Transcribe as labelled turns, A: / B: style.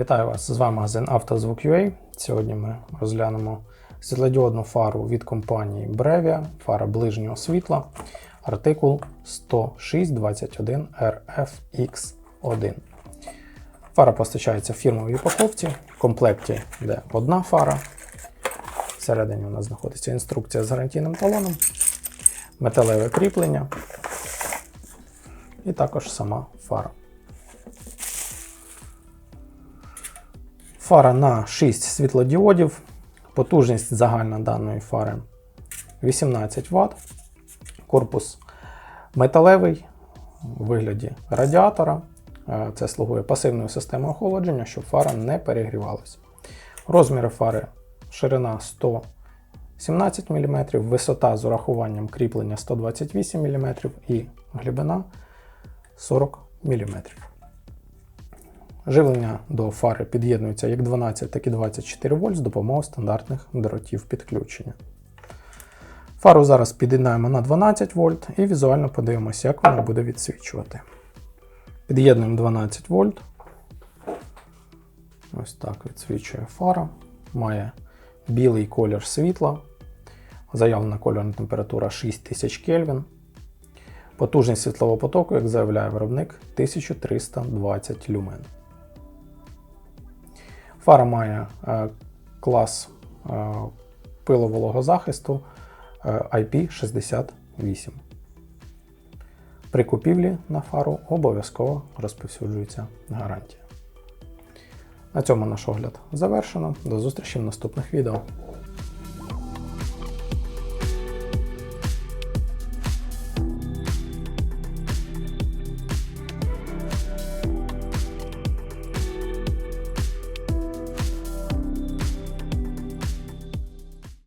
A: Вітаю вас! З вами магазин «Автозвук.UA». Сьогодні ми розглянемо світлодіодну фару від компанії Brevia, фара ближнього світла, артикул 10621 RFX1. Фара постачається в фірмовій упаковці. В комплекті йде одна фара. Всередині у нас знаходиться інструкція з гарантійним талоном, металеве кріплення і також сама фара. Фара на 6 світлодіодів. Потужність загальна даної фари 18 Вт. Корпус металевий у вигляді радіатора. Е, Це слугує пасивною системою охолодження, щоб фара не перегрівалася. Розміри фари ширина 117 мм, висота з урахуванням кріплення 128 мм і глибина 40 мм. Живлення до фари під'єднується як 12, так і 24 вольт з допомогою стандартних дротів підключення. Фару зараз під'єднаємо на 12 вольт і візуально подивимося, як вона буде відсвічувати. Під'єднуємо 12 вольт. Ось так відсвічує фара. Має білий колір світла. Заявлена кольорна температура 6000 Кельвін. Потужність світлового потоку, як заявляє виробник, 1320 люмен. Фара має е, клас е, пилового захисту е, IP68. При купівлі на фару обов'язково розповсюджується гарантія. На цьому наш огляд завершено. До зустрічі в наступних відео.